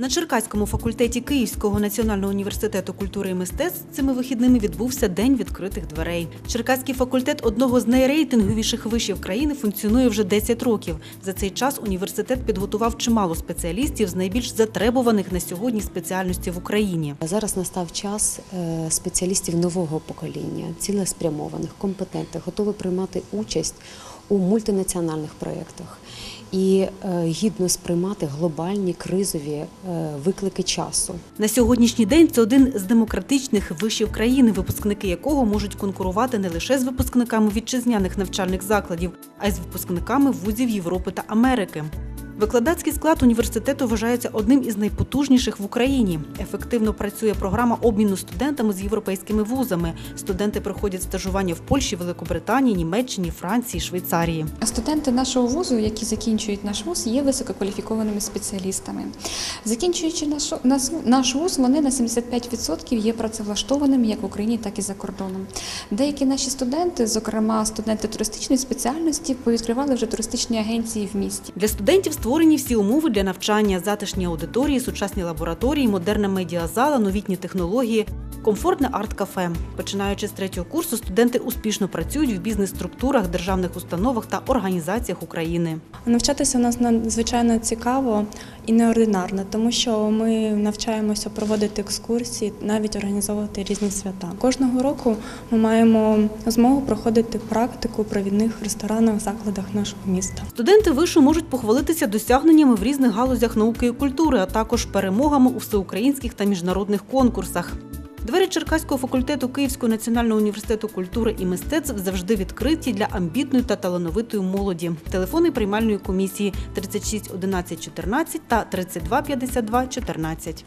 На Черкаському факультеті Київського національного університету культури і мистецтв цими вихідними відбувся день відкритих дверей. Черкаський факультет одного з найрейтинговіших вишів країни функціонує вже 10 років. За цей час університет підготував чимало спеціалістів з найбільш затребуваних на сьогодні спеціальностей в Україні. Зараз настав час е, спеціалістів нового покоління, цілеспрямованих, компетентних, готових приймати участь у мультинаціональних проєктах і е, гідно сприймати глобальні кризові е, виклики часу. На сьогоднішній день це один з демократичних вишів країни, випускники якого можуть конкурувати не лише з випускниками вітчизняних навчальних закладів, а й з випускниками вузів Європи та Америки. Викладацький склад університету вважається одним із найпотужніших в Україні. Ефективно працює програма обміну студентами з європейськими вузами. Студенти проходять стажування в Польщі, Великобританії, Німеччині, Франції, Швейцарії. Студенти нашого вузу, які закінчують наш вуз, є висококваліфікованими спеціалістами. Закінчуючи наш, наш, наш вуз, вони на 75% є працевлаштованими як в Україні, так і за кордоном. Деякі наші студенти, зокрема студенти туристичної спеціальності, повідкривали вже туристичні агенції в місті. Для студентів створені всі умови для навчання, затишні аудиторії, сучасні лабораторії, модерна медіазала, новітні технології, комфортне арт-кафе. Починаючи з третього курсу, студенти успішно працюють в бізнес-структурах, державних установах та організаціях України. Навчатися у нас надзвичайно цікаво і неординарно, тому що ми навчаємося проводити екскурсії, навіть організовувати різні свята. Кожного року ми маємо змогу проходити практику у провідних ресторанах, закладах нашого міста. Студенти вишу можуть похвалитися досягненнями в різних галузях науки і культури, а також перемогами у всеукраїнських та міжнародних конкурсах. Двері Черкаського факультету Київського національного університету культури і мистецтв завжди відкриті для амбітної та талановитої молоді. Телефони приймальної комісії 36 11 14 та 32 52 14.